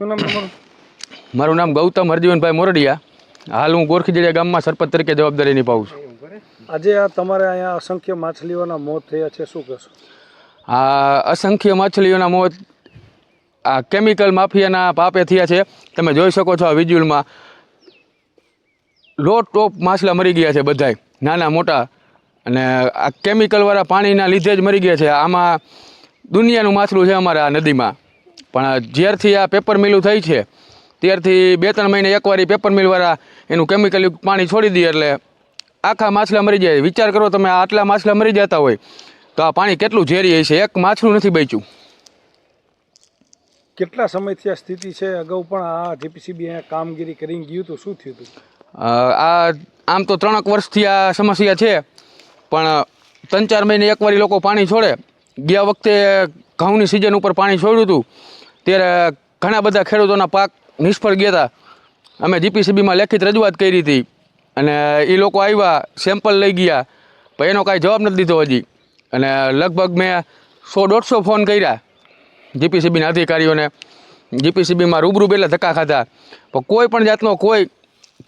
શું નામ તમારું? મારું નામ ગૌતમ હરજીવનભાઈ મોરડિયા. હાલ હું ગોરખીજડિયા ગામમાં સરપંચ તરીકે જવાબદારી નિભાવું છું. આજે આ તમારે અહીંયા અસંખ્ય માછલીઓના મોત થયા છે શું કહેશો? આ અસંખ્ય માછલીઓના મોત આ કેમિકલ માફિયાના પાપે થયા છે. તમે જોઈ શકો છો આ વિજ્યુલમાં લો ટોપ માછલા મરી ગયા છે બધાય. નાના મોટા. અને આ કેમિકલવાળા પાણીના લીધે જ મરી ગયા છે. આમાં દુનિયાનું માછલું છે અમારા આ નદીમાં. પણ જ્યારથી આ પેપર મિલું થઈ છે ત્યારથી બે ત્રણ મહિને એકવાર પેપર મિલવાળા એનું કેમિકલ પાણી છોડી દે એટલે આખા માછલા મરી જાય. વિચાર કરો તમે આટલા માછલા મરી જતા હોય તો આ પાણી કેટલું ઝેરી હશે? એક માછલું નથી બચ્યું. કેટલા સમયથી આ સ્થિતિ છે? અગાઉ પણ આ જીપીસીબી અહીંયા કામગીરી કરીને ગયું હતું. શું થયું હતું? આ આમ તો ત્રણેક વર્ષથી આ સમસ્યા છે પણ ત્રણ ચાર મહિને એકવાર લોકો પાણી છોડે. ગયા વખતે ઘઉંની સિઝન ઉપર પાણી છોડ્યું હતું. ત્યારે ઘણા બધા ખેડૂતોના પાક નિષ્ફળ ગયા હતા. અમે જીપીસીબીમાં લેખિત રજૂઆત કરી હતી અને એ લોકો આવ્યા સેમ્પલ લઈ ગયા, પણ એનો કાંઈ જવાબ નથી દીધો હજી. અને લગભગ મેં સો દોઢસો ફોન કર્યા જીપીસીબીના અધિકારીઓને. જીપીસીબીમાં રૂબરૂ પહેલાં ધક્કા ખાધા. પણ કોઈ પણ જાતનો કોઈ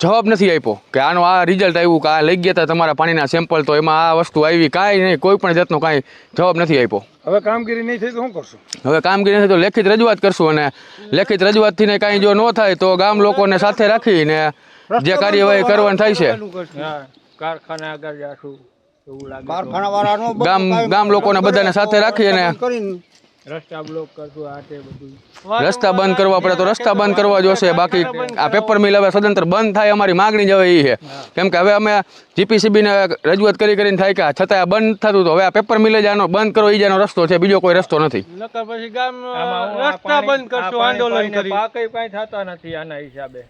જવાબ નથી આપ્યો કે આનો આ રિઝલ્ટ આવ્યું કે આ લઈ ગયા હતા તમારા પાણીના સેમ્પલ તો એમાં આ વસ્તુ આવી કાંઈ નહીં કોઈ પણ જાતનો કાંઈ જવાબ નથી આપ્યો. હવે કામગીરી નહીં થઈ તો શું કરશું? હવે કામગીરી નથી તો લેખિત રજૂઆત કરશું અને લેખિત રજૂઆતથી ને કાંઈ જો ન થાય તો ગામ લોકોને સાથે રાખીને જે કાર્યવાહી કરવાની થાય છે. કારખાને આગળ જાશું એવું લાગે તો. કારખાનાવાળાનો બધું ગામ ગામ લોકોને બધાને સાથે રાખી અને કરીને રસ્તા બ્લોક કરશું આ તે બધું. રસ્તા બંધ કરવા પડે તો રસ્તા બંધ કરવા જોશે. બાકી આ પેપર મિલ હવે સદંતર બંધ થાય અમારી માગણી જ હવે એ છે. કેમ કે હવે અમે જીપીસીબીને રજૂઆત કરી કરીને થાય કે છતાં બંધ થતું તો હવે આ પેપર મિલ જ આનો બંધ કરો એ જ આનો રસ્તો છે બીજો કોઈ રસ્તો નથી. નકર પછી ગામ રસ્તા બંધ કરશું આંદોલન કરી. પાકઈ કાંઈ થતા નથી આના હિસાબે.